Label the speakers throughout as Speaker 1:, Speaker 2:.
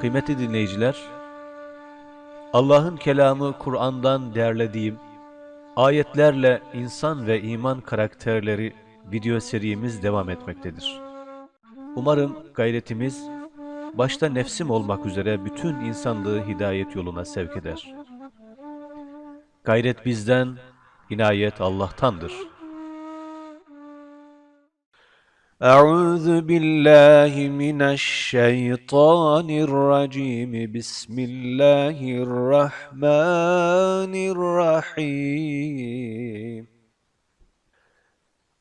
Speaker 1: Kıymetli dinleyiciler, Allah'ın kelamı Kur'an'dan derlediğim ayetlerle insan ve iman karakterleri video serimiz devam etmektedir. Umarım gayretimiz başta nefsim olmak üzere bütün insanlığı hidayet yoluna sevk eder. Gayret bizden, inayet Allah'tandır. أعوذ بالله من الشيطان الرجيم بسم الله الرحمن الرحيم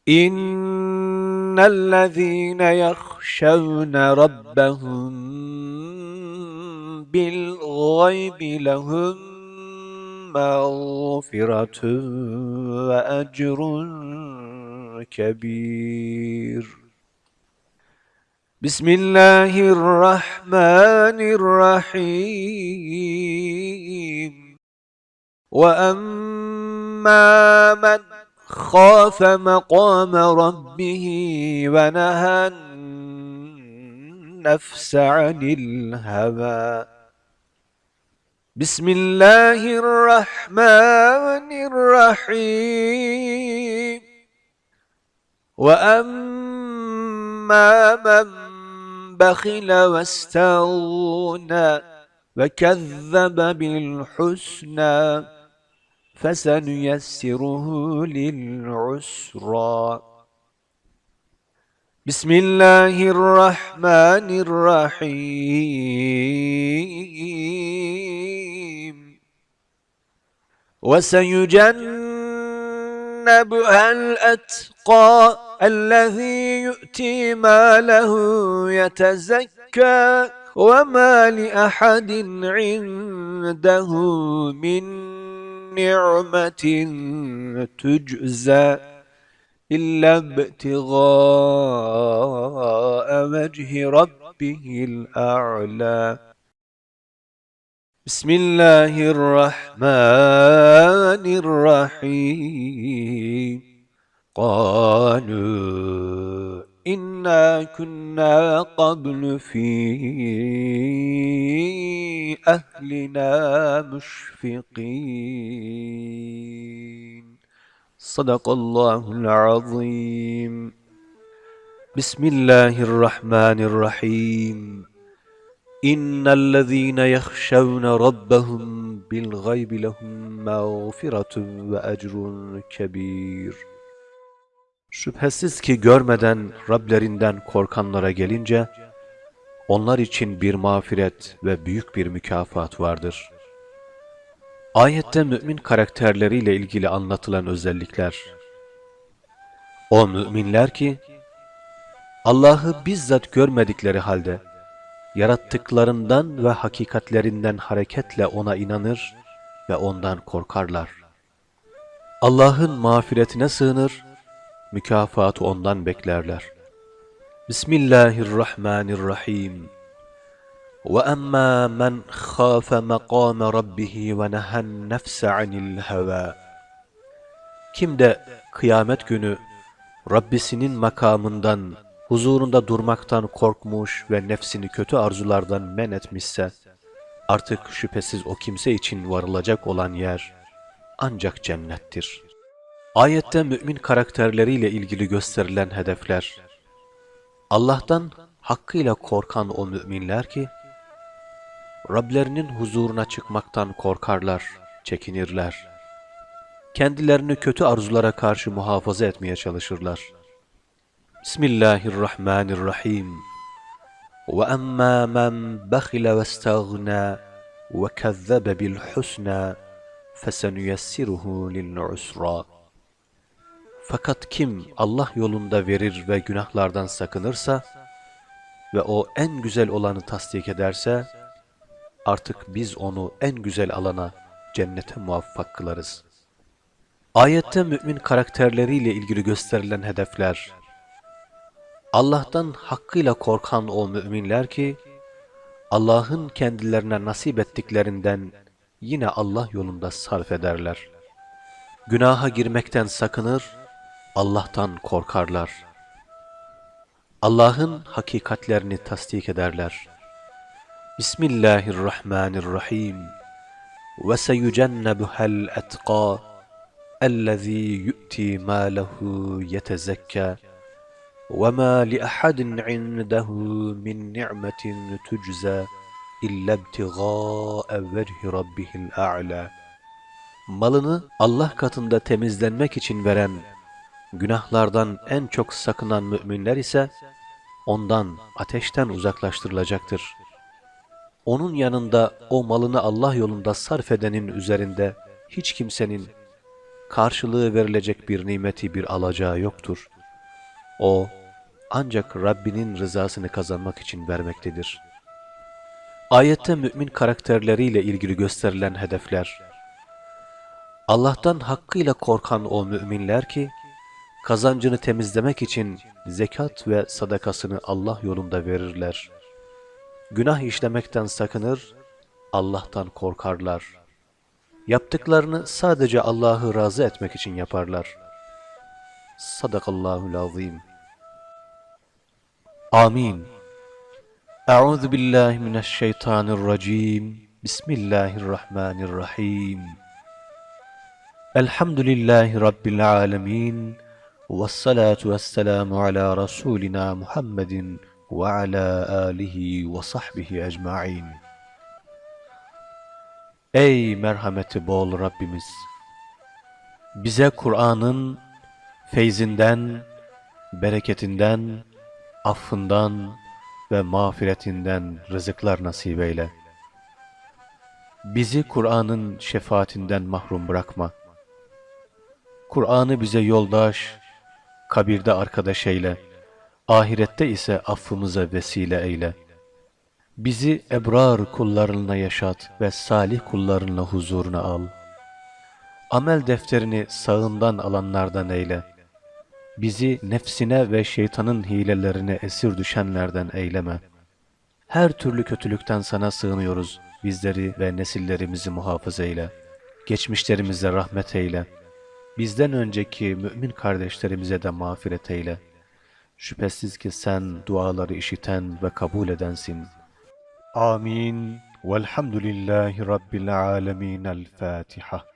Speaker 1: إن الذين يخشون ربهم بالغيب لهم مغفرة وأجر كبير بسم الله الرحمن الرحيم. وأما من خاف مقام ربه ونهى النفس عن الهوى. بسم الله الرحمن الرحيم. وأما من بخل واستغنى وكذب بالحسنى فسنيسره للعسرى. بسم الله الرحمن الرحيم. وسيجنبها الأتقى الذي يؤتي ماله يتزكى وما لأحد عنده من نعمة تجزى إلا ابتغاء وجه ربه الأعلى. بسم الله الرحمن الرحيم. قالوا إنا كنا قبل في أهلنا مشفقين. صدق الله العظيم. بسم الله الرحمن الرحيم. إن الذين يخشون ربهم بالغيب لهم مغفرة وأجر كبير. Şüphesiz ki görmeden Rablerinden korkanlara gelince, onlar için bir mağfiret ve büyük bir mükafat vardır. Ayette mümin karakterleriyle ilgili anlatılan özellikler. O müminler ki, Allah'ı bizzat görmedikleri halde, yarattıklarından ve hakikatlerinden hareketle ona inanır ve ondan korkarlar. Allah'ın mağfiretine sığınır, mükafatı ondan beklerler. Bismillahirrahmanirrahim. وَأَمَّا مَنْ خَافَ مَقَامَ رَبِّهِ وَنَهَى النَّفْسَ عَنِ الْهَوَى Kim de kıyamet günü Rabbisinin makamından, huzurunda durmaktan korkmuş ve nefsini kötü arzulardan men etmişse, artık şüphesiz o kimse için varılacak olan yer ancak cennettir. Ayette mümin karakterleriyle ilgili gösterilen hedefler, Allah'tan hakkıyla korkan o müminler ki, Rablerinin huzuruna çıkmaktan korkarlar, çekinirler. Kendilerini kötü arzulara karşı muhafaza etmeye çalışırlar. Bismillahirrahmanirrahim. Ve emmâ men bekhile ve staghna ve kezzebe bil husna fesenüyessiruhu lil usra. Fakat kim Allah yolunda verir ve günahlardan sakınırsa ve o en güzel olanı tasdik ederse, artık biz onu en güzel alana, cennete muvaffak kılarız. Ayette mümin karakterleriyle ilgili gösterilen hedefler, Allah'tan hakkıyla korkan o müminler ki, Allah'ın kendilerine nasip ettiklerinden yine Allah yolunda sarf ederler. Günaha girmekten sakınır, Allah'tan korkarlar. Allah'ın hakikatlerini tasdik ederler. Bismillahirrahmanirrahim. Ve seyucennebuhel etqa ellezî yu'ti mâlehu yetezekkâ ve mâ li ahadin indehu min ni'metin tujza illa ibtigâe vecihi rabbihil a'lâ. Malını Allah katında temizlenmek için veren, günahlardan en çok sakınan müminler ise ondan, ateşten uzaklaştırılacaktır. Onun yanında o malını Allah yolunda sarf edenin üzerinde hiç kimsenin karşılığı verilecek bir nimeti bir alacağı yoktur. O ancak Rabbinin rızasını kazanmak için vermektedir. Ayette mümin karakterleriyle ilgili gösterilen hedefler, Allah'tan hakkıyla korkan o müminler ki, kazancını temizlemek için zekat ve sadakasını Allah yolunda verirler. Günah işlemekten sakınır, Allah'tan korkarlar. Yaptıklarını sadece Allah'ı razı etmek için yaparlar. Sadakallahul azim. Amin. Euzu billahi mineşşeytanirracim. Bismillahirrahmanirrahim. Elhamdülillahi Rabbil alemin. Ala Resulina Muhammedin ve ala alihi ve sahbihi ecmain. Ey merhameti bol Rabbimiz! Bize Kur'an'ın feyzinden, bereketinden, affından ve mağfiretinden rızıklar nasip eyle. Bizi Kur'an'ın şefaatinden mahrum bırakma. Kur'an'ı bize yoldaş, kabirde arkadaş eyle, ahirette ise affımıza vesile eyle. Bizi ebrar kullarınla yaşat ve salih kullarınla huzuruna al. Amel defterini sağından alanlardan eyle. Bizi nefsine ve şeytanın hilelerine esir düşenlerden eyleme. Her türlü kötülükten sana sığınıyoruz. Bizleri ve nesillerimizi muhafaza eyle. Geçmişlerimize rahmet eyle. Bizden önceki mümin kardeşlerimize de mağfiret eyle. Şüphesiz ki sen duaları işiten ve kabul edensin. Amin. Velhamdülillahi Rabbil alemin. El Fatiha.